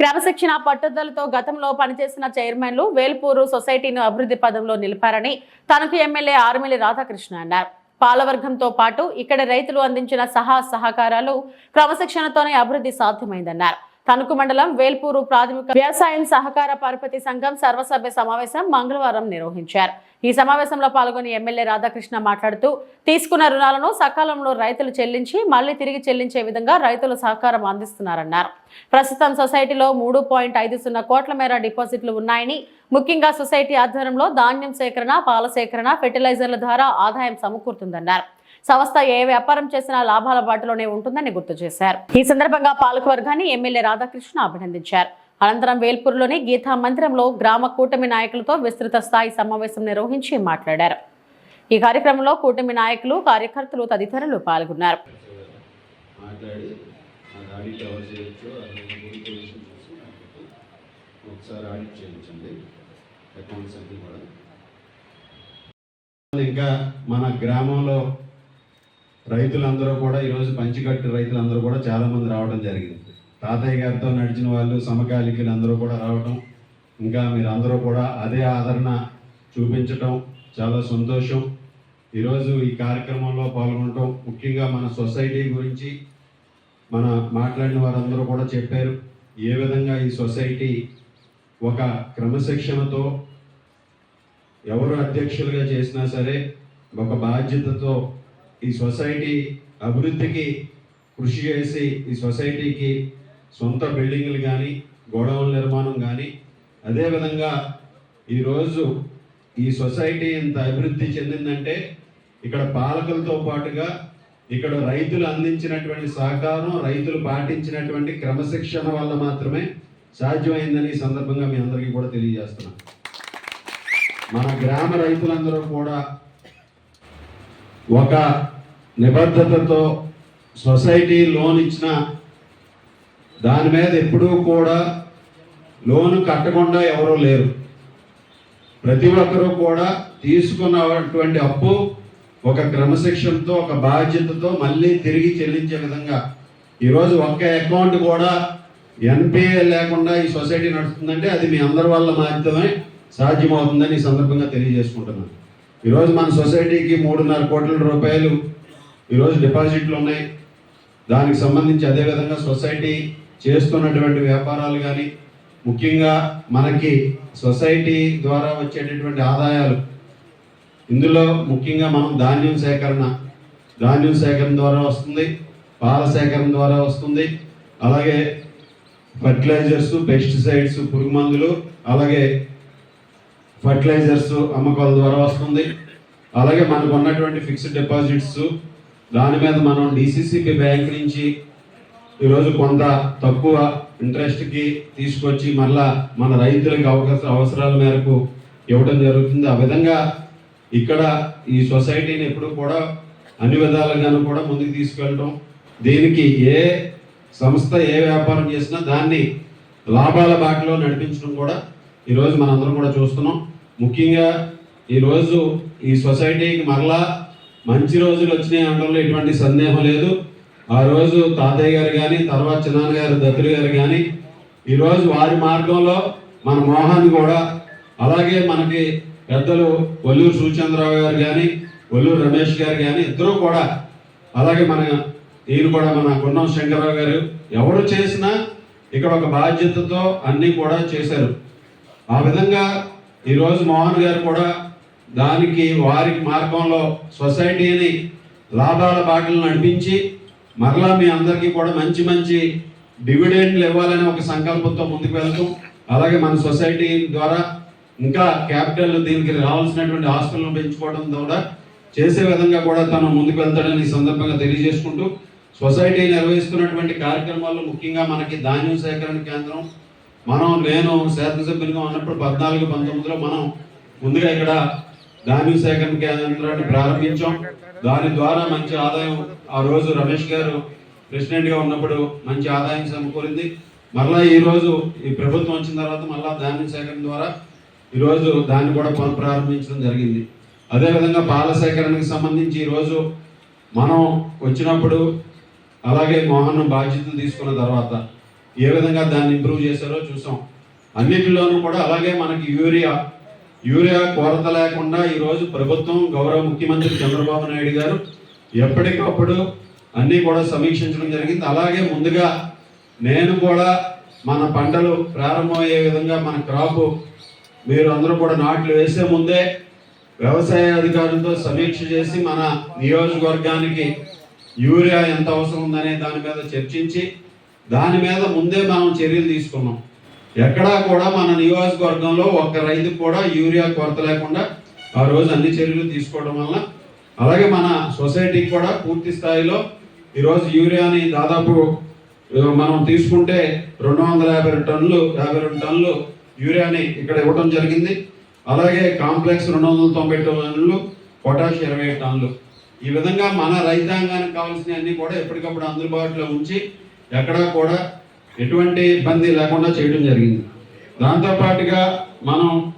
క్రమశిక్షణ పట్టుదలతో గతంలో పనిచేసిన చైర్మన్లు వేల్పూరు సొసైటీని అభివృద్ధి పదంలో నిలిపారని తనకు ఎమ్మెల్యే ఆర్మిలి రాధాకృష్ణ అన్నారు. పాలవర్గంతో పాటు ఇక్కడ రైతులు అందించిన సహా సహకారాలు క్రమశిక్షణతోనే అభివృద్ధి సాధ్యమైందన్నారు. తణుకు మండలం వేల్పూరు ప్రాథమిక వ్యవసాయం సహకార పరపతి సంఘం సర్వసభ్య సమావేశం మంగళవారం నిర్వహించారు. ఈ సమావేశంలో పాల్గొని ఎమ్మెల్యే రాధాకృష్ణ మాట్లాడుతూ తీసుకున్న రుణాలను సకాలంలో రైతులు చెల్లించి మళ్ళీ తిరిగి చెల్లించే విధంగా రైతులు సహకారం అందిస్తున్నారన్నారు. ప్రస్తుతం సొసైటీలో మూడు పాయింట్ ఐదు సున్నా కోట్ల మేర డిపాజిట్లు ఉన్నాయని ముఖ్యంగా సొసైటీ ఆధ్వర్యంలో ధాన్యం సేకరణ పాల సేకరణ ఫెర్టిలైజర్ల ద్వారా ఆదాయం సమకూరుతుందన్నారు. సంస్థ ఏ వ్యాపారం చేసినా లాభాల బాటలోనే ఉంటుందని గుర్తు చేశారు. ఈ సందర్భంగా పాలకవర్గాన్ని ఎమ్మెల్యే రాధాకృష్ణ అభినందించారు. అనంతరం వేల్పూర్లోని గీతా మందిరంలో గ్రామ కూటమి నాయకులతో విస్తృత స్థాయి సమావేశం నిర్వహించి మాట్లాడారు. ఈ కార్యక్రమంలో కూటమి నాయకులు కార్యకర్తలు తదితరులు పాల్గొన్నారు. ఇంకా మన గ్రామంలో రైతులందరూ కూడా ఈరోజు పంచికట్టు రైతులందరూ కూడా చాలామంది రావడం జరిగింది. తాతయ్య గారితో నడిచిన వాళ్ళు సమకాలికలు అందరూ కూడా రావడం ఇంకా మీరందరూ కూడా అదే ఆదరణ చూపించటం చాలా సంతోషం. ఈరోజు ఈ కార్యక్రమంలో పాల్గొనటం ముఖ్యంగా మన సొసైటీ గురించి మన మాట్లాడిన వారందరూ కూడా చెప్పారు. ఏ విధంగా ఈ సొసైటీ ఒక క్రమశిక్షణతో ఎవరు అధ్యక్షులుగా చేసినా సరే ఒక బాధ్యతతో ఈ సొసైటీ అభివృద్ధికి కృషి చేసి ఈ సొసైటీకి సొంత బిల్డింగ్లు కానీ గోడౌన్ నిర్మాణం కానీ అదేవిధంగా ఈరోజు ఈ సొసైటీ ఇంత అభివృద్ధి చెందిందంటే ఇక్కడ పాలకులతో పాటుగా ఇక్కడ రైతులు అందించినటువంటి సహకారం రైతులు పాటించినటువంటి క్రమశిక్షణ వల్ల మాత్రమే సాధ్యమైందని ఈ సందర్భంగా మీ అందరికీ కూడా తెలియజేస్తున్నాం మన గ్రామ రైతులందరూ కూడా ఒక నిబద్ధతతో సొసైటీ లోన్ ఇచ్చిన దాని మీద ఎప్పుడూ కూడా లోన్ కట్టకుండా ఎవరూ లేరు. ప్రతి ఒక్కరూ కూడా తీసుకున్నటువంటి అప్పు ఒక క్రమశిక్షణతో ఒక బాధ్యతతో మళ్ళీ తిరిగి చెల్లించే విధంగా. ఈరోజు ఒక్క అకౌంట్ కూడా ఎన్పిఏ లేకుండా ఈ సొసైటీ నడుస్తుందంటే అది మీ అందరి వల్ల మాత్రమే సాధ్యమవుతుందని ఈ సందర్భంగా తెలియజేసుకుంటున్నాను. ఈరోజు మన సొసైటీకి మూడున్నర కోట్ల రూపాయలు ఈరోజు డిపాజిట్లు ఉన్నాయి. దానికి సంబంధించి అదేవిధంగా సొసైటీ చేస్తున్నటువంటి వ్యాపారాలు కానీ ముఖ్యంగా మనకి సొసైటీ ద్వారా వచ్చేటటువంటి ఆదాయాలు. ఇందులో ముఖ్యంగా మనం ధాన్యం సేకరణ ధాన్యం సేకరణ ద్వారా వస్తుంది పాల సేకరణ ద్వారా వస్తుంది. అలాగే ఫర్టిలైజర్స్ పెస్టిసైడ్స్ పురుగు మందులు అలాగే ఫర్టిలైజర్స్ అమ్మకాల ద్వారా వస్తుంది. అలాగే మనకు ఉన్నటువంటి ఫిక్స్డ్ డిపాజిట్స్ దాని మీద మనం డిసిసిబి బ్యాంక్ నుంచి ఈరోజు కొంత తక్కువ ఇంట్రెస్ట్కి తీసుకొచ్చి మళ్ళా మన రైతులకు అవకాశ అవసరాల మేరకు ఇవ్వడం జరుగుతుంది. ఆ విధంగా ఇక్కడ ఈ సొసైటీని ఎప్పుడు కూడా అన్ని విధాలుగాను కూడా ముందుకు తీసుకెళ్ళడం దీనికి ఏ సంస్థ ఏ వ్యాపారం చేసినా దాన్ని లాభాల బాటలో నడిపించడం కూడా ఈరోజు మనందరం కూడా చూస్తున్నాం. ముఖ్యంగా ఈరోజు ఈ సొసైటీకి మరలా మంచి రోజులు వచ్చినాయి అనడంలో ఎటువంటి సందేహం లేదు. ఆ రోజు తాతయ్య గారు కానీ తర్వాత చిన్నాన్న గారు దత్తులు గారు కానీ ఈరోజు వారి మార్గంలో మన మోహన్ కూడా అలాగే మనకి పెద్దలు ఒల్లూరు సూచంద్రరావు గారు కానీ ఒల్లూరు రమేష్ గారు కానీ ఇద్దరు కూడా అలాగే మన ఈయన కూడా మన గుండం శంకరరావు గారు ఎవరు చేసినా ఇక్కడ ఒక బాధ్యతతో అన్నీ కూడా చేశారు. ఆ విధంగా ఈరోజు మోహన్ గారు కూడా దానికి వారి మార్గంలో సొసైటీని లాభాల బాటలు నడిపించి మరలా మీ అందరికీ కూడా మంచి మంచి డివిడెండ్లు ఇవ్వాలని ఒక సంకల్పంతో ముందుకు వెళ్తూ. అలాగే మన సొసైటీ ద్వారా ఇంకా క్యాపిటల్ దీనికి రావాల్సినటువంటి హాస్పిటల్ పెంచుకోవడం ద్వారా చేసే విధంగా కూడా తను ముందుకు వెళ్తాడని ఈ సందర్భంగా తెలియజేసుకుంటూ సొసైటీ నిర్వహిస్తున్నటువంటి కార్యక్రమాల్లో ముఖ్యంగా మనకి ధాన్యం సేకరణ కేంద్రం మనం నేను శాసనసభ్యులుగా ఉన్నప్పుడు పద్నాలుగు పంతొమ్మిదిలో మనం ముందుగా ఇక్కడ ధాన్యం సేకరణ కేంద్రాన్ని ప్రారంభించాం. దాని ద్వారా మంచి ఆదాయం ఆ రోజు రమేష్ గారు ప్రెసిడెంట్గా ఉన్నప్పుడు మంచి ఆదాయం సమకూరింది. మరలా ఈరోజు ఈ ప్రభుత్వం వచ్చిన తర్వాత మళ్ళా ధాన్యం సేకరణ ద్వారా ఈరోజు దాన్ని కూడా పునః ప్రారంభించడం జరిగింది. అదేవిధంగా పాల సేకరణకు సంబంధించి ఈరోజు మనం వచ్చినప్పుడు అలాగే మోహన్ బాధ్యతలు తీసుకున్న తర్వాత ఏ విధంగా దాన్ని ఇంప్రూవ్ చేశారో చూసాం. అన్నిటిలోనూ కూడా అలాగే మనకి యూరియా యూరియా కొరత లేకుండా ఈరోజు ప్రభుత్వం గౌరవ ముఖ్యమంత్రి చంద్రబాబు నాయుడు గారు ఎప్పటికప్పుడు అన్నీ కూడా సమీక్షించడం జరిగింది. అలాగే ముందుగా నేను కూడా మన పంటలు ప్రారంభమయ్యే విధంగా మన క్రాప్ మీరు అందరూ కూడా నాట్లు వేసే ముందే వ్యవసాయ అధికారులతో సమీక్ష చేసి మన నియోజకవర్గానికి యూరియా ఎంత అవసరం ఉందనే దాని మీద చర్చించి దాని మీద ముందే మనం చర్యలు తీసుకున్నాం. ఎక్కడా కూడా మన నియోజకవర్గంలో ఒక్క రైతు కూడా యూరియా కొరత లేకుండా ఆ రోజు అన్ని చర్యలు తీసుకోవడం వల్ల అలాగే మన సొసైటీకి కూడా పూర్తి స్థాయిలో ఈరోజు యూరియాని దాదాపు మనం తీసుకుంటే రెండు వందల యాభై రెండు టన్నులు యాభై రెండు టన్నులు యూరియాని ఇక్కడ ఇవ్వడం జరిగింది. అలాగే కాంప్లెక్స్ రెండు వందల తొంభై టన్నులు పొటాష్ ఇరవై టన్నులు. ఈ విధంగా మన రైతాంగానికి కావాల్సిన అన్ని కూడా ఎప్పటికప్పుడు అందుబాటులో ఉంచి ఎక్కడా కూడా ఎటువంటి ఇబ్బంది లేకుండా చేయడం జరిగింది. దాంతో పాటుగా మనం